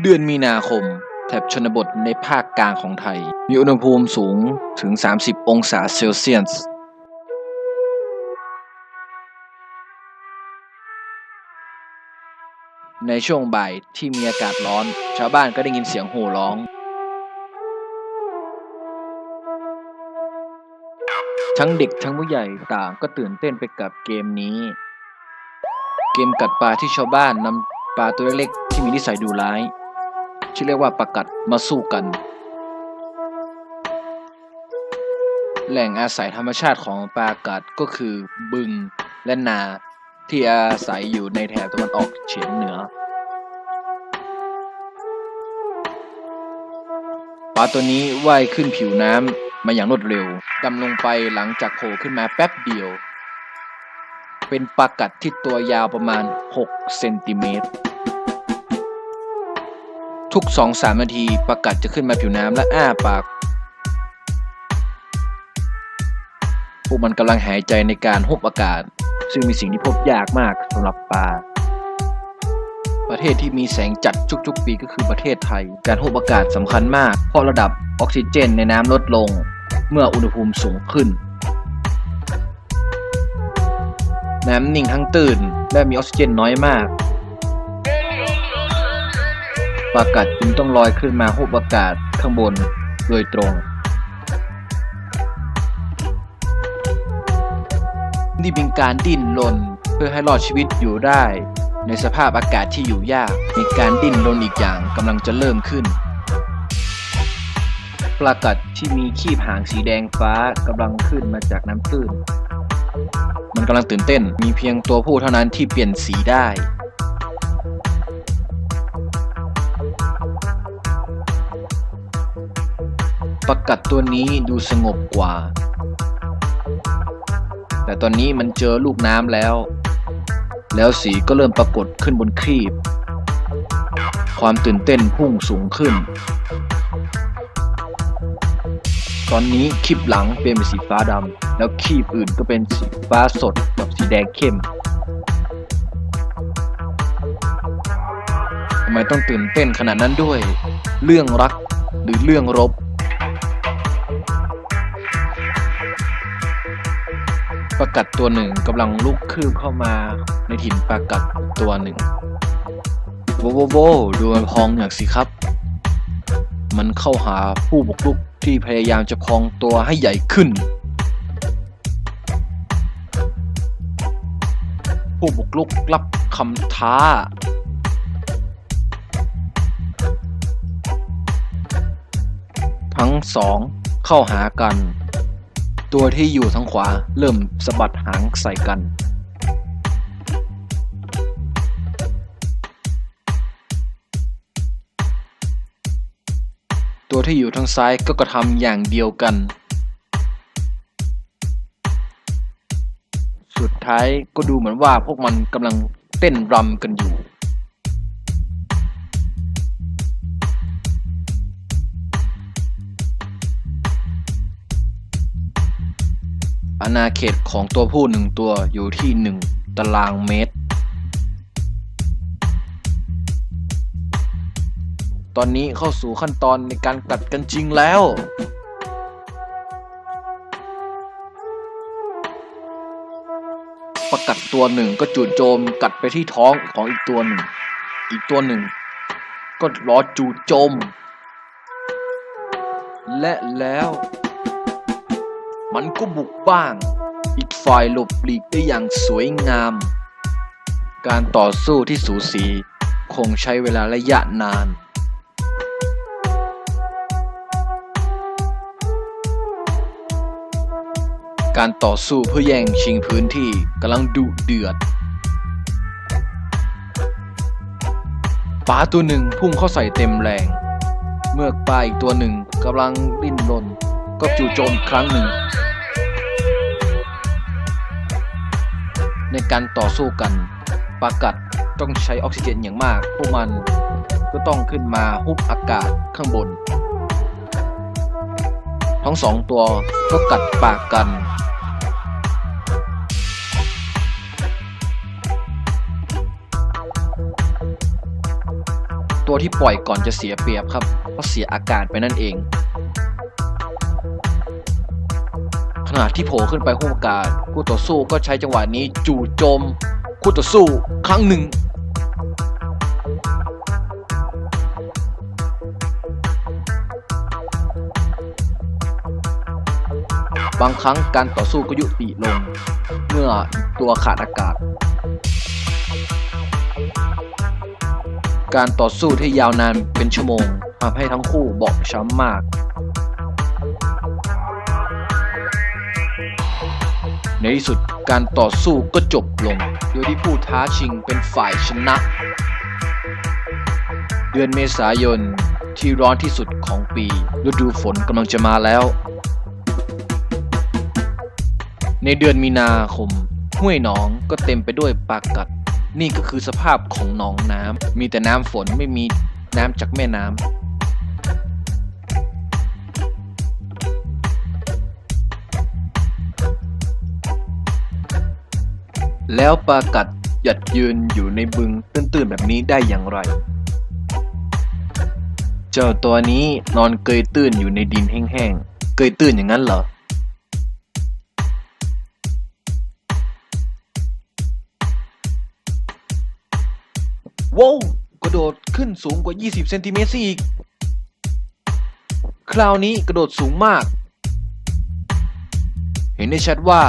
เดือนมีนาคม แถบชนบทในภาคกลางของไทย มีอุณหภูมิสูงถึง 30 องศาเซลเซียสในช่วงบ่ายที่มีอากาศร้อน ชาวบ้านก็ได้ยินเสียงโห่ร้อง ทั้งเด็กทั้งผู้ใหญ่ต่างก็ตื่นเต้นไปกับเกมนี้ เกมกัดปลาที่ชาวบ้านนำปลาตัวเล็กๆที่มีนิสัยดุร้าย ชื่อเรียกว่าปลากัดมาสู้กัน แหล่งอาศัยธรรมชาติของปลากัดก็คือบึงและนาที่อาศัยอยู่ในแถบตะวันออกเฉียงเหนือปลาตัวนี้ว่ายขึ้นผิวน้ำมาอย่างรวดเร็ว ดำลงไปหลังจากโผล่ขึ้นมาแป๊บเดียว เป็นปลากัดที่ตัวยาวประมาณ 6 เซนติเมตร ทุก 2-3 นาทีปลากัดจะขึ้นมาผิวน้ำและอ้าปาก พวกมันกำลังหายใจในการหุบอากาศ ซึ่งมีสิ่งที่พบยากมากสำหรับปลา ประเทศที่มีแสงจัดทุกๆปีก็คือประเทศไทย การหุบอากาศสำคัญมาก เพราะระดับออกซิเจนในน้ำลดลง เมื่ออุณหภูมิสูงขึ้น น้ำนิ่งทั้งตื่นและมีออกซิเจนน้อยมาก ปากัดจึงต้องลอยขึ้นมาหุบอากาศข้างบนโดยตรงนี่เป็นการดิ้นรนเพื่อให้รอดชีวิตอยู่ได้ ในสภาพอากาศที่อยู่ยากมีการดิ้นรนอีกอย่างกำลังจะเริ่มขึ้น ปลากัดที่มีขีบหางสีแดงฟ้ากำลังขึ้นมาจากน้ำตื้น มันกำลังตื่นเต้น มีเพียงตัวผู้เท่านั้นที่เปลี่ยนสีได้ ปลากัดตัวนี้ดูสงบกว่า แต่ตอนนี้มันเจอลูกน้ำแล้ว แล้วสีก็เริ่มปรากฏขึ้นบนครีบ ความตื่นเต้นพุ่งสูงขึ้น ตอนนี้ครีบหลังเปลี่ยนเป็นสีฟ้าดำแล้วครีบอื่นก็เป็นสีฟ้าสดกับสีแดงเข้มทำไมต้องตื่นเต้นขนาดนั้นด้วย เรื่องรักหรือเรื่องรบากัดตัวหนึ่งกำลังลุกคืบเข้ามาในถิ่นปากัดตัวหนึ่งโวโวโวดูมันพองอย่างสิครับ มันเข้าหาผู้บุกรุกที่พยายามจะพองตัวให้ใหญ่ขึ้น ผู้บุกรุกรับคำท้าทั้งสองเข้าหากัน ตัวที่อยู่ทางขวาเริ่มสะบัดหางใส่กัน ตัวที่อยู่ทางซ้ายก็กระทำอย่างเดียวกัน สุดท้ายก็ดูเหมือนว่าพวกมันกำลังเต้นรำกันอยู่ อาณาเขตของตัวผู้หนึ่งตัวอยู่ที่หนึ่งตารางเมตร ตอนนี้เข้าสู่ขั้นตอนในการกัดกันจริงแล้ว ประกัดตัวหนึ่งก็จู่โจมกัดไปที่ท้องของอีกตัวหนึ่ง อีกตัวหนึ่ง ก็รอจู่โจม และแล้ว มันก็บุกบ้าง อีกฝ่ายหลบหลีกได้อย่างสวยงาม การต่อสู้ที่สูสีคงใช้เวลาระยะนาน การต่อสู้เพื่อแย่งชิงพื้นที่กำลังดุเดือดปลาตัวหนึ่งพุ่งเข้าใส่เต็มแรง เมื่อปลาอีกตัวหนึ่งกำลังดิ้นรน ก็จู่โจมอีกครั้งหนึ่ง ในการต่อสู้กันปากัดต้องใช้ออกซิเจนอย่างมาก พวกมันก็ต้องขึ้นมาฮุบอากาศข้างบน ทั้งสองตัวก็กัดปากกันตัวตัวที่ปล่อยก่อนจะเสียเปรียบครับเพราะเสียอากาศไปนั่นเอง ที่โผล่ขึ้นไปห้วงอากาศคู่ต่อสู้ก็ใช้จังหวะนี้จู่โจมคู่ต่อสู้ครั้งหนึ่งบางครั้งการต่อสู้ก็ยุติลง เมื่อตัวขาดอากาศ การต่อสู้ที่ยาวนานเป็นชั่วโมงทำให้ทั้งคู่บอบช้ำมาก ในที่สุดการต่อสู้ก็จบลง โดยที่ผู้ท้าชิงเป็นฝ่ายชนะ เดือนเมษายนที่ร้อนที่สุดของปี ฤดูฝนกำลังจะมาแล้ว ในเดือนมีนาคม ห้วยหนองก็เต็มไปด้วยปลากัด นี่ก็คือสภาพของหนองน้ำมีแต่น้ำฝนไม่มีน้ำจากแม่น้ำ แล้วปลากัดหยัดยืนอยู่ในบึงตื้นๆแบบนี้ได้อย่างไร เจ้าตัวนี้นอนเกยตื้นอยู่ในดินแห้งๆ เกยตื้นอย่างนั้นเหรอ ว้าวกระโดดขึ้นสูงกว่า 20 เซนติเมตรซะอีก คราวนี้กระโดดสูงมาก เห็นได้ชัดว่า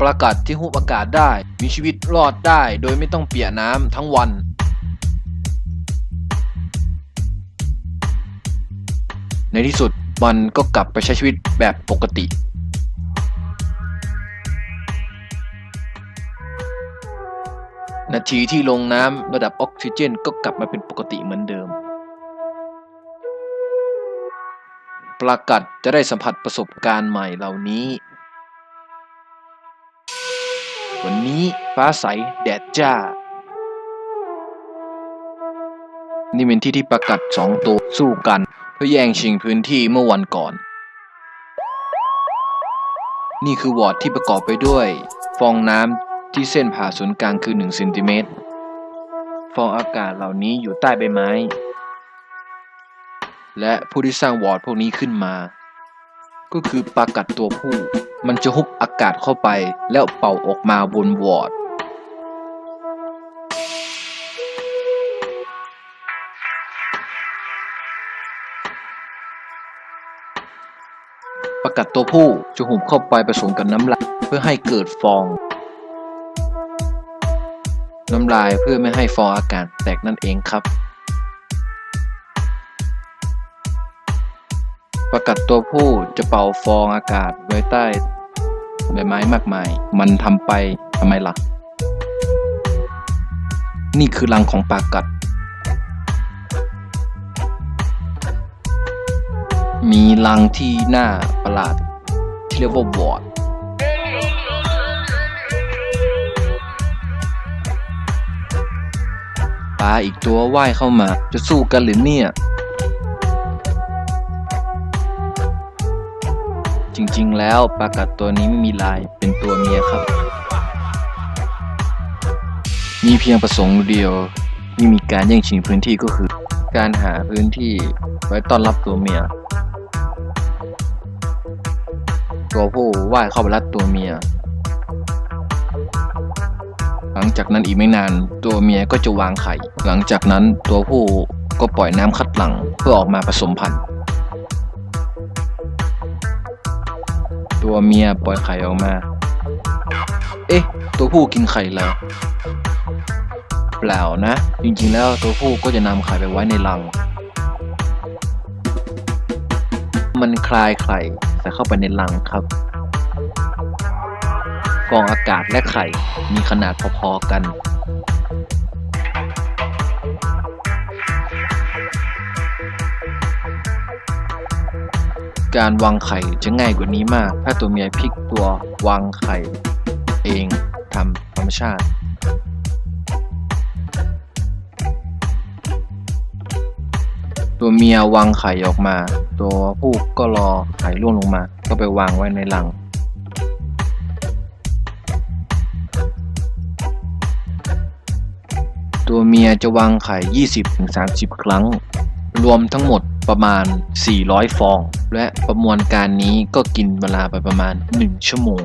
ปลากัดที่หุบอากาศได้ มีชีวิตรอดได้โดยไม่ต้องเปียกน้ำทั้งวันในที่สุดมันก็กลับไปใช้ชีวิตแบบปกติ นาทีที่ลงน้ำระดับออกซิเจนก็กลับมาเป็นปกติเหมือนเดิม ปลากัดจะได้สัมผัสประสบการณ์ใหม่เหล่านี้ วันนี้ฟ้าใสแดดจ้า นี่เป็นที่ที่ปลากัดสองตัวสู้กัน เพื่อแย่งชิงพื้นที่เมื่อวันก่อน นี่คือวอร์ดที่ประกอบไปด้วย ฟองน้ำที่เส้นผ่าศูนย์กลางคือ1เซนติเมตรฟองอากาศเหล่านี้อยู่ใต้ใบไม้ และผู้ที่สร้างวอร์ดพวกนี้ขึ้นมา ก็คือปลากัดตัวผู้ มันจะฮุบอากาศเข้าไปแล้วเป่าออกมาบนวอร์ดประกัดตัวผู้จะหุบเข้าไปผสมกับน้ำลายเพื่อให้เกิดฟอง น้ำลายเพื่อไม่ให้ฟองอากาศแตกนั่นเองครับ ประกัดตัวผู้จะเป่าฟองอากาศไว้ใต้ใบไม้มากมาย มันทำไปทำไมล่ะ นี่คือรังของปากัด มีรังที่น่าประหลาด ที่เรียกว่าวอดปลาอีกตัวว่ายเข้ามาจะสู้กันหรือเนี่ย จริงๆ แล้วปลากัดตัวนี้ไม่มีลายเป็นตัวเมียครับ มีเพียงประสงค์เดียวที่มีการแย่งชิงพื้นที่ก็คือ การหาพื้นที่ไว้ต้อนรับตัวเมีย ตัวผู้ว่ายเข้าไปรัดตัวเมีย หลังจากนั้นอีกไม่นานตัวเมียก็จะวางไข่ หลังจากนั้นตัวผู้ก็ปล่อยน้ำคัดหลังเพื่อออกมาผสมพันธุ์ ตัวเมียปล่อยไข่ออกมา เอ๊ะ ตัวผู้กินไข่แล้วเปล่านะ จริงๆแล้วตัวผู้ก็จะนำไข่ไปไว้ในรัง มันคลายไข่ใส่เข้าไปในรังครับ ฟองอากาศและไข่มีขนาดพอๆกัน การวางไข่จะง่ายกว่านี้มาก ถ้าตัวเมียพลิกตัววางไข่เองทำธรรมชาติตัวเมียวางไข่ออกมา ตัวผู้ก็รอไข่ร่วงลงมา ก็ไปวางไว้ในรัง ตัวเมียจะวางไข่ 20-30 ครั้ง รวมทั้งหมด ประมาณ 400 ฟอง และประมวลการนี้ก็กินเวลาไปประมาณ 1 ชั่วโมง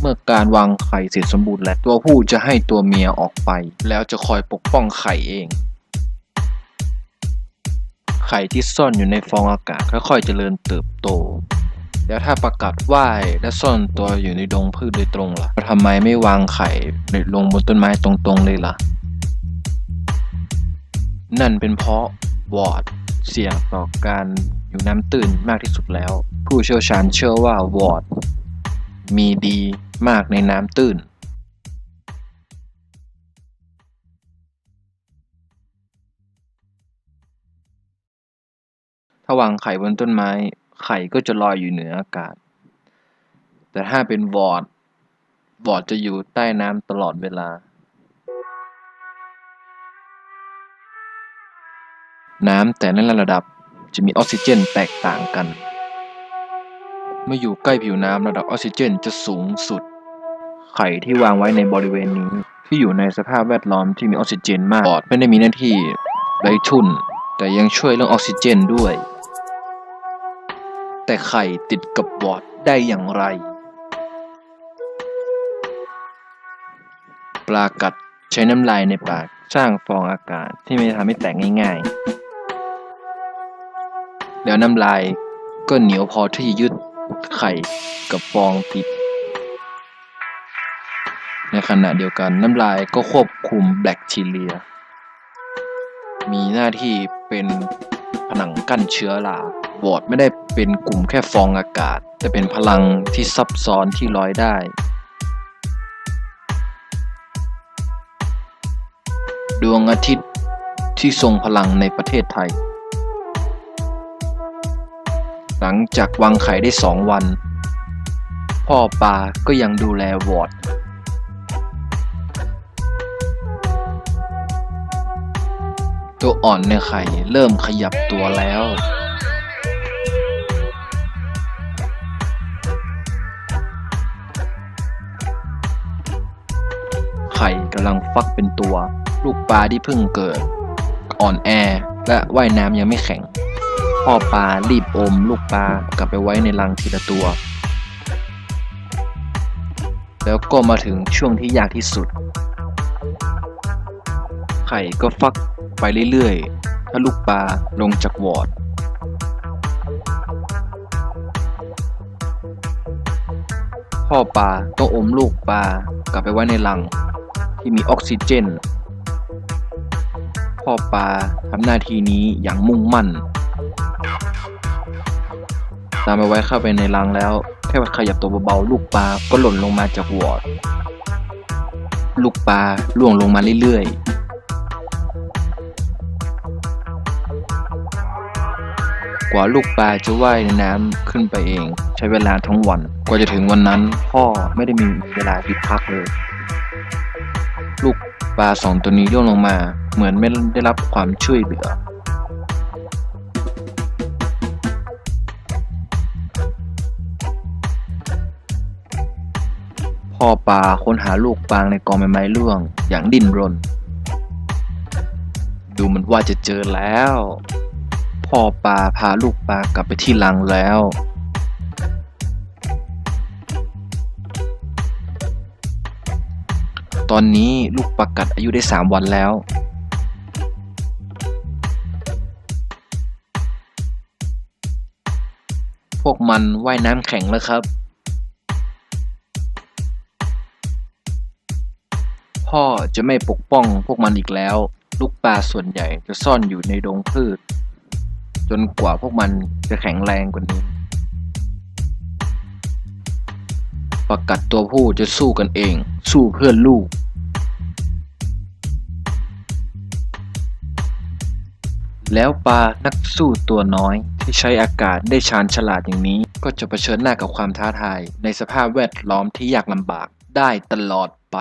เมื่อการวางไข่เสร็จสมบูรณ์แล้วตัวผู้จะให้ตัวเมียออกไป แล้วจะคอยปกป้องไข่เอง ไข่ที่ซ่อนอยู่ในฟองอากาศค่อยๆเจริญเติบโตแล้วถ้าประกาศว่ายและซ่อนตัวอยู่ในดงพืชโดยตรงล่ะทำไมไม่วางไข่ลงบนต้นไม้ตรงๆเลยล่ะ นั่นเป็นเพราะวอร์ดเสี่ยงต่อการอยู่น้ำตื้นมากที่สุดแล้ว ผู้เชี่ยวชาญเชื่อว่าวอร์ดมีดีมากในน้ำตื้น ถ้าวางไข่บนต้นไม้ ไข่ก็จะลอยอยู่เหนืออากาศ แต่ถ้าเป็นวอร์ดวอร์ดจะอยู่ใต้น้ำตลอดเวลา น้ำแต่ละระดับจะมีออกซิเจนแตกต่างกัน เมื่ออยู่ใกล้ผิวน้ำระดับออกซิเจนจะสูงสุด ไข่ที่วางไว้ในบริเวณนี้ ที่อยู่ในสภาพแวดล้อมที่มีออกซิเจนมากปอดไม่ได้มีหน้าที่ไร้ทุนแต่ยังช่วยเรื่องออกซิเจนด้วย แต่ไข่ติดกับบอร์ดได้อย่างไร ปลากัดใช้น้ำลายในปากสร้างฟองอากาศที่ไม่ทำให้แตกง่าย ๆ แล้วน้ำลายก็เหนียวพอที่จะยึดไข่กับฟองติด ในขณะเดียวกันน้ำลายก็ควบคุมแบคทีเรีย มีหน้าที่เป็นผนังกั้นเชื้อราวอดไม่ได้เป็นกลุ่มแค่ฟองอากาศ แต่เป็นพลังที่ซับซ้อนที่ลอยได้ ดวงอาทิตย์ที่ทรงพลังในประเทศไทย หลังจากวางไข่ได้สองวัน พ่อปลาก็ยังดูแลวอร์ดตัวอ่อนในไข่เริ่มขยับตัวแล้ว ไข่กำลังฟักเป็นตัว ลูกปลาที่เพิ่งเกิด อ่อนแอและว่ายน้ำยังไม่แข็ง พ่อปลารีบอมลูกปลากลับไปไว้ในรังทีละตัว แล้วก็มาถึงช่วงที่ยากที่สุด ไข่ก็ฟักไปเรื่อยๆ ถ้าลูกปลาลงจากวอร์ดพ่อปลาต้องอมลูกปลากลับไปไว้ในรังที่มีออกซิเจนพ่อปลาทำหน้าที่นี้อย่างมุ่งมั่น ตามไปไว้เข้าไปในรังแล้ว แค่ขยับตัวเบาๆลูกปลาก็หล่นลงมาจากวอร์ดลูกปลาล่วงลงมาเรื่อยๆ กว่าลูกปลาจะว่ายในน้ำขึ้นไปเอง ใช้เวลาทั้งวัน กว่าจะถึงวันนั้น พ่อไม่ได้มีเวลาหยุดพักเลย ลูกปลาสองตัวนี้ร่วงลงมา เหมือนไม่ได้รับความช่วยเหลือ พ่อปลาค้นหาลูกปลางในกองใบไม้ร่วง อย่างดิ้นรน ดูเหมือนว่าจะเจอแล้ว พ่อปลาพาลูกปลากลับไปที่รังแล้ว ตอนนี้ลูกปลากัดอายุได้สามวันแล้วพวกมันว่ายน้ำแข็งแล้วครับ พ่อจะไม่ปกป้องพวกมันอีกแล้ว ลูกปลาส่วนใหญ่จะซ่อนอยู่ในดงพืช จนกว่าพวกมันจะแข็งแรงกว่านี้ประกัดตัวผู้จะสู้กันเอง สู้เพื่อนลูก แล้วปลานักสู้ตัวน้อยที่ใช้อากาศได้ชาญฉลาดอย่างนี้ ก็จะเผชิญหน้ากับความท้าทายในสภาพแวดล้อมที่ยากลำบากได้ตลอดไป